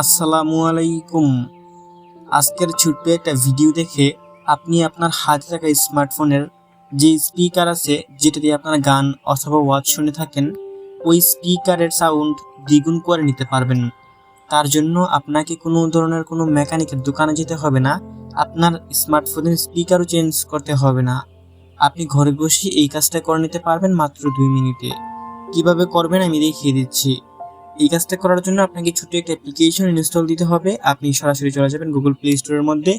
আসসালামু আলাইকুম। আজকের ছোট্ট একটা ভিডিও দেখে আপনি আপনার হাতে থাকা স্মার্টফোনের যে স্পিকার আছে, যেটা দিয়ে আপনারা গান অথবা ওয়াচ শুনে থাকেন, ওই স্পিকারের সাউন্ড দ্বিগুণ করে নিতে পারবেন। তার জন্য আপনাকে কোনো ধরনের কোনো মেকানিকের দোকানে যেতে হবে না, আপনার স্মার্টফোনের স্পিকারও চেঞ্জ করতে হবে না। আপনি ঘরে বসে এই কাজটা করে নিতে পারবেন মাত্র দুই মিনিটে। কীভাবে করবেন আমি দেখিয়ে দিচ্ছি। এই কাজটা করার জন্য আপনাকে ছোট্ট একটা অ্যাপ্লিকেশন ইনস্টল দিতে হবে। আপনি সরাসরি চলে যাবেন গুগল প্লে স্টোরের মধ্যে।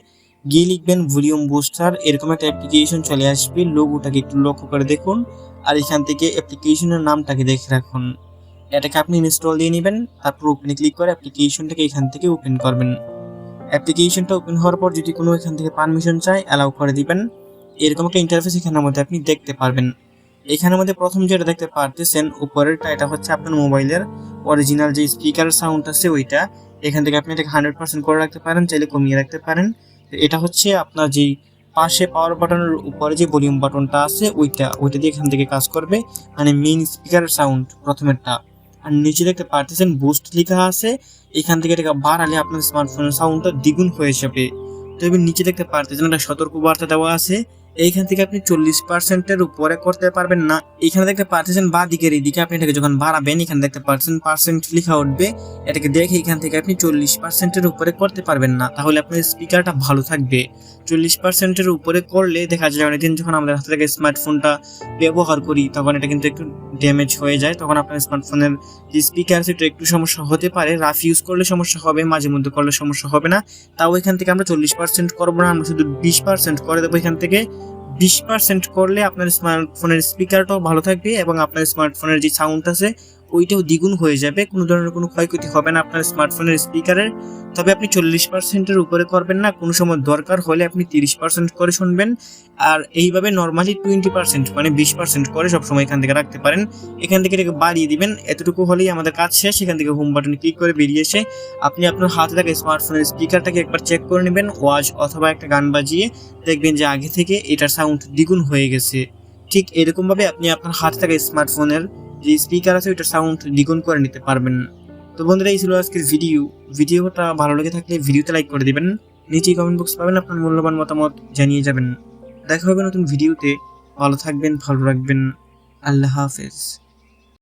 গিয়ে লিখবেন ভলিউম বুস্টার এরকম একটা অ্যাপ্লিকেশন চলে আসবে। লোগোটাকে একটু লক্ষ্য করে দেখুন। আর এখান থেকে অ্যাপ্লিকেশনের নামটাকে দেখে রাখুন। এটাকে আপনি ইনস্টল দিয়ে নেবেন। তারপর ওপেনে ক্লিক করে অ্যাপ্লিকেশনটাকে এখান থেকে ওপেন করবেন। অ্যাপ্লিকেশনটা ওপেন হওয়ার পর যদি কোনো এখান থেকে পারমিশন চায় অ্যালাউ করে দিবেন। এরকম একটা ইন্টারফেস এখানের মধ্যে আপনি দেখতে পারবেন। এখানের মধ্যে প্রথম যেটা দেখতে পারতেছেন, উপরেরটা এটা হচ্ছে আপনার মোবাইলের অরিজিনাল যে স্পিকার সাউন্ড আছে ওইটা। এখান থেকে আপনি এটাকে হান্ড্রেড পার্সেন্ট করে রাখতে পারেন, চাইলে কমিয়ে রাখতে পারেন। এটা হচ্ছে আপনার যেই পাশে পাওয়ার বাটনের উপরে যে ভলিউম বাটনটা আছে, ওইটা ওইটা দিয়ে এখান থেকে কাজ করবে। মানে মেইন স্পিকার সাউন্ড প্রথমেরটা। আর নিচে দেখতে পারতেছেন বুস্ট লেখা আছে। এখান থেকে এটাকে বাড়ালে আপনার স্মার্টফোনের সাউন্ডটা দ্বিগুণ হয়ে যাবে। তো এবার নিচে দেখতে পারতেছেন, একটা সতর্ক বার্তা দেওয়া আছে। এইখান থেকে আপনি চল্লিশ পার্সেন্টের উপরে করতে পারবেন না। এখানে দেখতে পাচ্ছেন বা দিকের এইদিকে আপনি এটাকে যখন বাড়াবেন, এখানে দেখতে পাচ্ছেন পার্সেন্ট লেখা উঠবে। এটাকে দেখে এখান থেকে আপনি চল্লিশ পার্সেন্টের উপরে করতে পারবেন না। তাহলে আপনার স্পিকারটা ভালো থাকবে। চল্লিশ পার্সেন্টের উপরে করলে দেখা যায় অনেকদিন যখন আমাদের হাতে থেকে স্মার্টফোনটা ব্যবহার করি, তখন এটা কিন্তু একটু ড্যামেজ হয়ে যায়। তখন আপনার স্মার্টফোনের যে স্পিকার সেটা একটু সমস্যা হতে পারে। রাফ ইউজ করলে সমস্যা হবে, মাঝে মধ্যে করলে সমস্যা হবে না। তাও এখান থেকে আমরা চল্লিশ পার্সেন্ট করব না, আমরা শুধু বিশ পার্সেন্ট করে দেবো এখান থেকে। বিশ পার্সেন্ট করলে আপনার স্মার্টফোনের স্পিকারটাও ভালো থাকবে এবং আপনার স্মার্টফোনের যে সাউন্ড আছে ওইটাও দ্বিগুণ হয়ে যাবে, কোনো ধরনের কোনো ক্ষয়ক্ষতি হবে না আপনার স্মার্টফোনের স্পিকারের তবে আপনি চল্লিশ পার্সেন্টের উপরে করবেন না, কোনো সময় দরকার হলে আপনি তিরিশ পার্সেন্ট করে শুনবেন। আর এইভাবে নর্মালি টোয়েন্টি পার্সেন্ট মানে বিশ পার্সেন্ট করে সবসময় এখান থেকে রাখতে পারেন। এখান থেকে এটাকে বাড়িয়ে দিবেন, এতটুকু হলেই আমাদের কাজ শেষ। এখান থেকে হোম বাটনে ক্লিক করে বেরিয়ে এসে আপনি আপনার হাতে থাকা স্মার্টফোনের স্পিকারটাকে একবার চেক করে নেবেন ওয়াজ অথবা একটা গান বাজিয়ে দেখবেন যে আগে থেকে এটার সাউন্ড দ্বিগুণ হয়ে গেছে। ঠিক এরকমভাবে আপনি আপনার হাতে থাকা স্মার্টফোনের যে স্পিকার আছে, ওইটার সাউন্ড দ্বিগুণ করে নিতে পারবেন। তো বন্ধুরা, এই ছিল আজকের ভিডিও ভিডিওটা ভালো লেগে থাকলে ভিডিওতে লাইক করে দিবেন। নিচে কমেন্ট বক্স পাবেন আপনার মূল্যবান মতামত জানিয়ে যাবেন। দেখা হবে নতুন ভিডিওতে ভালো থাকবেন, ভালো রাখবেন। আল্লাহ হাফেজ।